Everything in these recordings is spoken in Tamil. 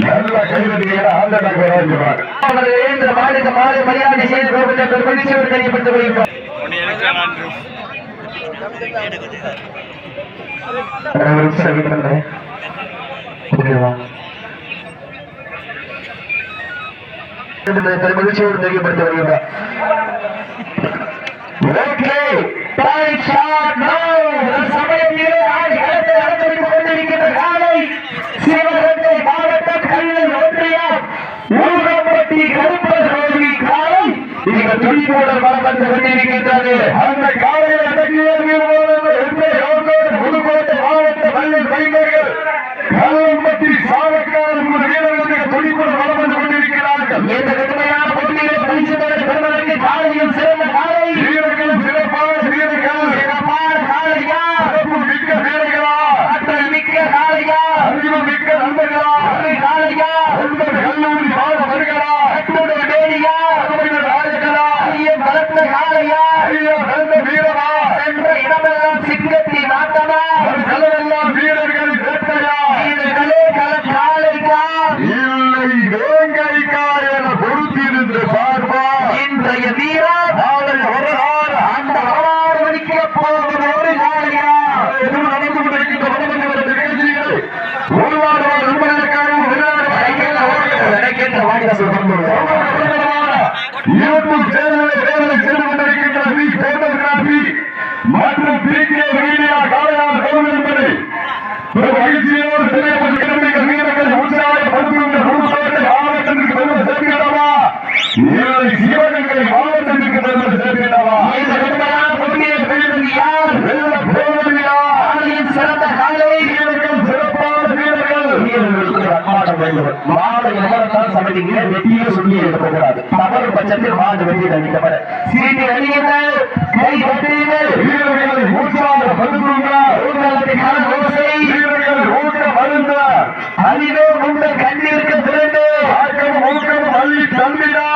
நல்ல கைவிதிகளை ஆழ்ந்த இந்த மாநில மரியாதை செய்து கோபுரத்தில் மகிழ்ச்சியோடு கைப்பட்டு வருகிறார் பெருமகிழ்ச்சியோடு தெரியப்படுத்தி வருகிறார் கூட வர வந்து கொண்டிருக்கின்றது அந்த காலையில் அடக்கிய ಸಮಾಜದ ಸಂದರ್ಭಗಳು ಇವತ್ತು ಕೇರಳ ಕೇರಳ ಚಂದ್ರಮಂಡಲಕ್ಕಿಂತ ಫೋಟೋಗ್ರಾಫಿ ಮತ್ತು ಪಿ ಕೆ ಮೀಡಿಯಾ சமதிக்கு வெற்றியே சொல்லி எடுக்கக்கூடாது. தவறு பட்சத்தில் மாண்டு வெற்றி அளிக்கப்பட சீட்டு அணியுங்கள் கை கட்டுங்கள் வீரர்கள் ஊக்க வருந்த அறிவே உண்ட கண்ணிற்கு திரண்டு. ஆக்கம் ஊக்கம் அள்ளி தந்திடா.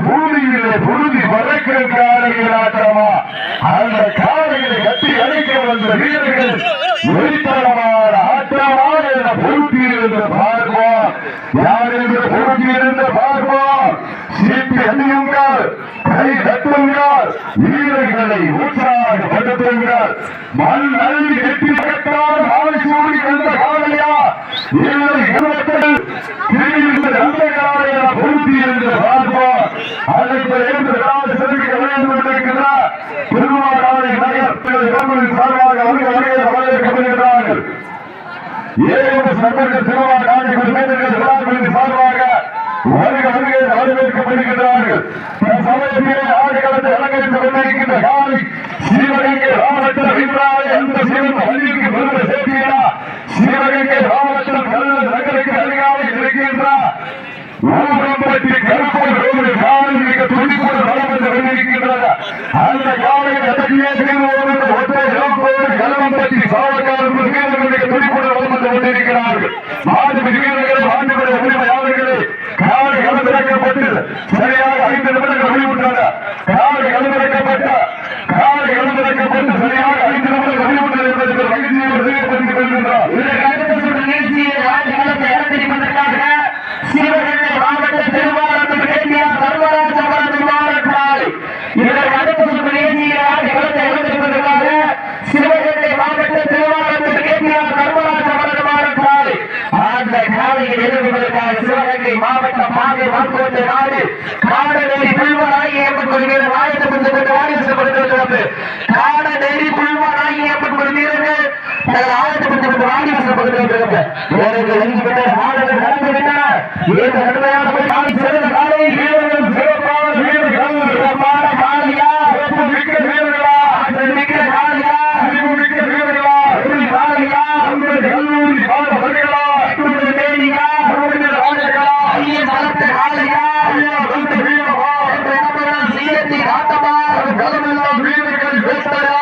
பூமியிலே புழுதி பறக்கிறக்காரர்களாக்கிறமா அந்த காரையிலே கட்டி அழைக்க வந்த வீரர்கள் வெளித்தனமான ஆட்டமான பொறுப்பில் இருந்து பார்ப்போம். யார் என்று பொறுப்பில் இருந்து பார்ப்போம்? சீட்டு எண்ணுங்கள் கை தட்டுங்கள் வீரர்களை உற்சாகப்படுத்துங்கள் மண் நல்வி வெற்றி கட்டால் ஆள் சூடி வந்த காலையா சம்பந்தம் திருவா காஞ்சிபுரி மேலர்கள் விழாக்களின் சார்பாக வருக வருகை வரவேற்கப்படுகின்றார்கள். சமயத்திலே ஆடுகளத்தை அலங்கரித்து கொண்டிருக்கின்ற காலை துடிப்புடன் கொண்டிருக்கிறார்கள். மாடு உரிமையாளர்களே களமிறக்கப்பட்டு சரியாக ஐந்து நிமிடங்கள் வெளிவிட்டன காலை களமிறக்கப்பட்ட களமிறக்கப்பட்டு சரியாக ஐந்து நிமிடங்கள் வெளிவிட்டது என்பதற்கு மகிழ்ச்சியோடு தெரியப்படுத்திக் கொள்கின்றார் இதற்கு அடுத்த சுற்று சிவகங்கை மாவட்ட திருவாரூர் அவரது காடநெறி புல்வராகி ஏற்பட்டு வீரர்கள் தங்கள் ஆயத்தப்படுத்தப்பட்டு வாங்கி வசப்படுத்துகிறது வீரர்கள் எங்கிவிட்ட மாணவர்கள் நடந்து விட்டனர் இந்த கடுமையான போய் காலை சிறந்த காலை. வீரர்கள் சிறப்பான வீரர்கள். சிறப்பான காலையா. சிறப்பு மிக்க வீரர்களா. ஆற்றல் மிக்க காலையா. அறிவு மிக்க வீரர்களா. வெற்றி காலையா. உங்கள் கல்லூரி மாணவர்களா துண்டு தேனியா. அறிஞர் ராஜர்களா. ஐயன் வளர்த்த காலையா. ஐயா வந்த வீரமா என்ற இடமெல்லாம் சீரத்தி காட்டமா களமெல்லாம் வீரர்கள். வெட்டரா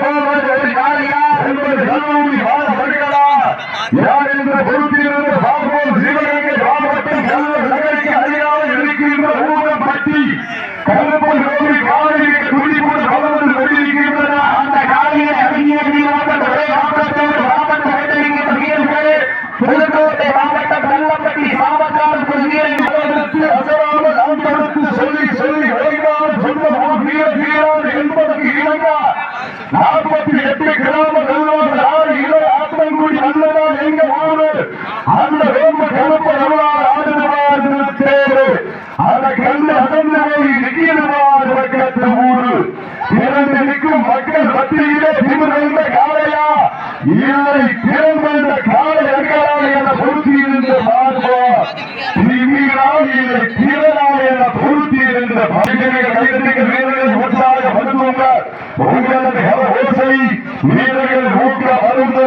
போவது ஒரு என்பது கல்லூரி மாணவர்களா யார் என்ற பொறுத்திருந்த பார்ப்போம் சிவகங்கை மாவட்டம் கல்லூர் நகருக்கு அருகாமல் இருக்கின்ற ஊரப்பட்டி கருப்பூர் கோவில் காலையில் துடிப்புடன் வளர்ந்து கொண்டிருக்கின்றன அந்த காலையை அடங்கிய வீரர்கள் ஒரே மாவட்டத்தோடு மாவட்ட வைத்திருக்கின்ற வீரர்கள் புதுக்கோட்டை மாவட்டம் கள்ளப்பட்டி சாவக்கால் வீரர்கள் அதற்கு அசராமல் அன்படுத்து சொல்லி சொல்லி விளைவால் சொந்த ஊர் வீர வீரான் என்பதற்கு இணங்க நாற்பத்தி எட்டு கிராம நல்வார் ஆறு இள ஆத்தங்குடி நல்லதான் எங்க ஊரு அந்த வேம்ப கருப்ப நல்லார் ஆடுவார் தேர்வு அதை கண்டு அசந்து போய் நிற்கிறவார் ஊரு திறந்து நிற்கும் மக்கள் மத்தியிலே திமிர்ந்த காலையா இல்லை திறந்த காலை அங்கலால் என பொருத்தி இருந்த பார்ப்போம் திமிரால் இல்லை திறனால் என பொருத்தி இருந்த பரிசுகள் கைதட்டிக்க வீரர்கள் உற்சாகப்படுத்துவாங்க உங்களது கர ஓசை வீரர்கள் ஊக்க மருந்து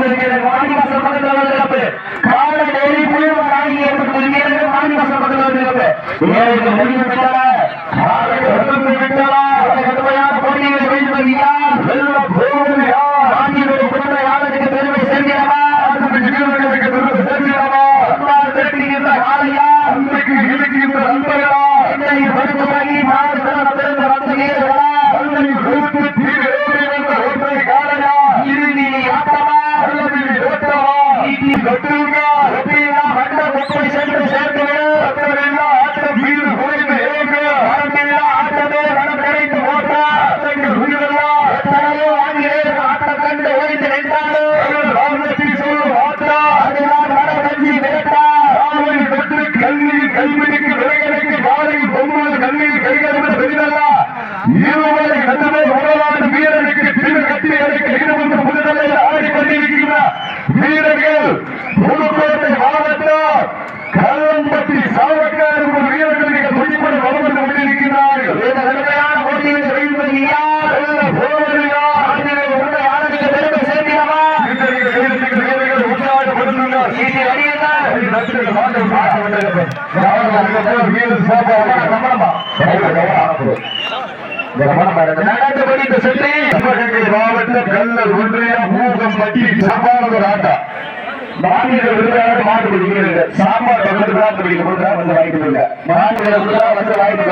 மாநில வாணிவாசல் பக்கத்தில் வந்திருக்கிறது. காலை டெய்லி புயல் வாங்கி ஏற்பட்டு கொண்டிருக்கிறது வாணிவாசல் பக்கத்தில் சிவகங்கை மாவட்டம் கல்லர் ஒன்றியம் மூகம் பட்டி சம்பாரதூர் ஆட்டா மாட்டு பிடிக்கிறது சாம்பார் பக்கத்து காத்து பிடிக்க வந்து வாய்ப்பு இல்லை மாநில விருதாக வந்து வாய்ப்பு